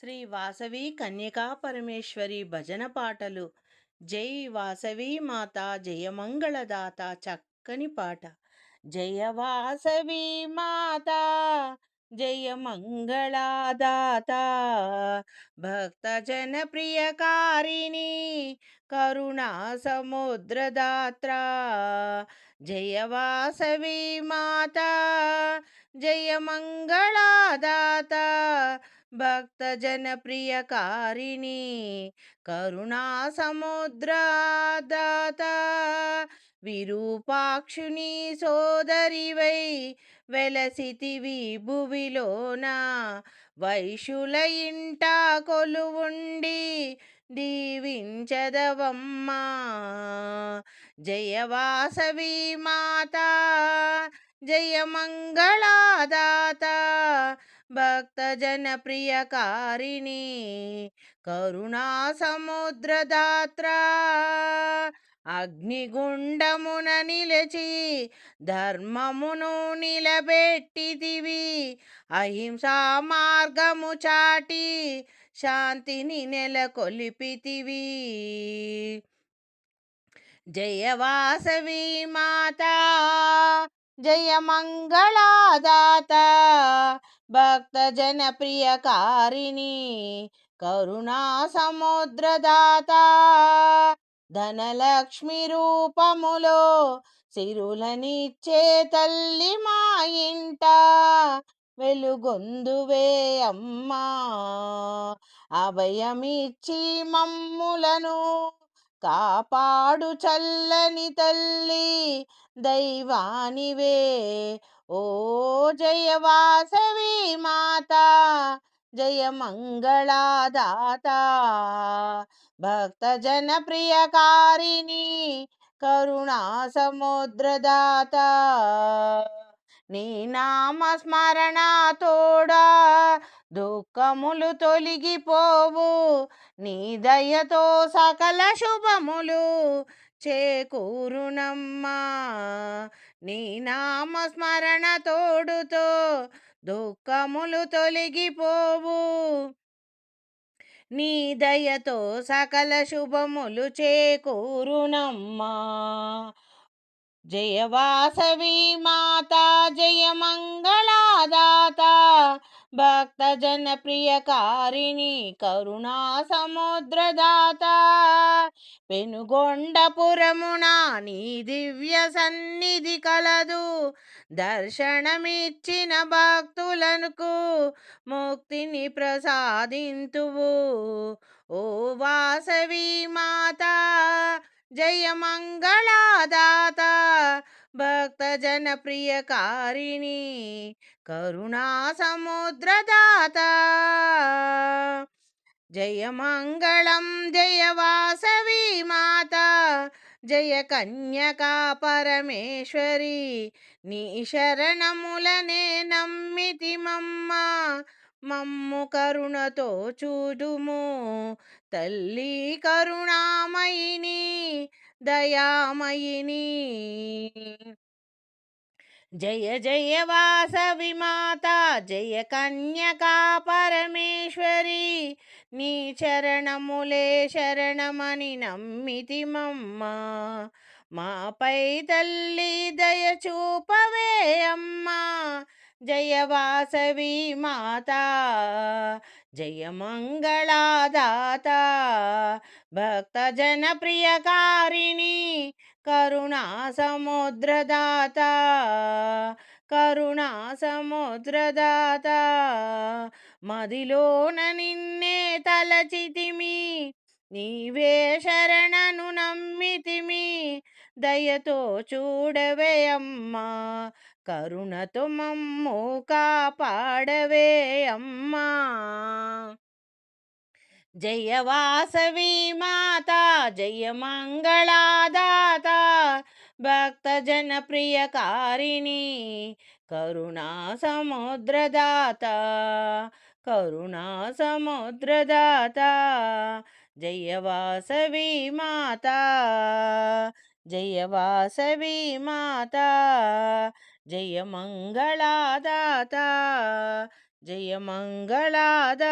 శ్రీ వాసవి కన్యకా పరమేశ్వరి భజన పాటలు. జై వాసవి మాత జయమంగళదాత చక్కని పాట. జయ వాసవి మాత జయ మంగళాదాత భక్త జన ప్రియకారిణి కరుణా సముద్రదాత్ర. జయ వాసవి మాత జయ మంగళాదాత భక్త కరుణా సముద్రదాత విరూపాక్షుని సోదరివై వెలసితివి భువిలోన వైశుల ఇంట కొలువుండి దీవించదవమ్మా. జయవాసవి మాత జయ మంగళాదా భక్తజనప్రియకారిణి కరుణా సముద్రదాత్ర అగ్నిగుండమున నిలచి ధర్మమును నిలబెట్టిదివి అహింసా మార్గము చాటి శాంతిని నెలకొలిపితివి. జయవాసవి మాతా జయ భక్తజనప్రియకారిణి భక్త జన కరుణా సముద్రదాత ధనలక్ష్మి రూపములో సిరులనిచ్చే తల్లి మా ఇంట వెలుగొందువే అమ్మా అభయమిచ్చి మమ్ములను. కాపాడు చల్లని తల్లి దైవానివే. ఓ జయ వాసవి మాత జయ మంగళదాత. భక్త జన ప్రియకారిణి కరుణా సముద్రదాత. నీ నామ స్మరణ తోడా దుఃఖములు తొలగిపోవు. నీ దయతో సకల శుభములు చేకూరునమ్మా. నీ నామ స్మరణ తోడుతో దుఃఖములు తొలగిపోవు. నీ దయతో సకల శుభములు చేకూరునమ్మా. జయ వాసవి మాత జయ భక్త జన కరుణా సముద్రదాత పెనుగొండపురమున నీ దివ్య సన్నిధి కలదు. దర్శనమిచ్చిన భక్తులకు ముక్తిని ప్రసాదింతువు. ఓ వాసవి మాత జయ మంగళాదాత భక్త జన ప్రియకారిణి కరుణా సముద్రదాత. జయ మంగళం జయ వాసవి మాత జయ కన్యకా పరమేశ్వరి నీ శరణములనే నమ్మితి మమ్మ మమ్ము కరుణతో చూడుము తల్లి కరుణామయిని దయామయిని. జయ జయ వాసవి మాత జయ కన్యకా పరమేశ్వరి. నీ చరణములే శరణమని నమ్మితి మమ్మ. మాపై తల్లి దయ చూపవే అమ్మా. జయ వాసవి మాత జయ మంగళాదాత. భక్త జన కరుణా సముద్రదాత కరుణా సముద్రదాత మదిలోన నిన్నే తలచితిమి నీవే శరణను నమ్మితిమి దయతో చూడవేయమ్మా కరుణతో మమ్ము కాపాడవే जय वासवी माता जय मङ्गलादाता भक्तजनप्रियकारिणी करुणासमुद्रदाता करुणासमुद्रदाता जय वासवी माता जय वासवी माता जय मङ्गलादाता ஜெயமங்களாதாதா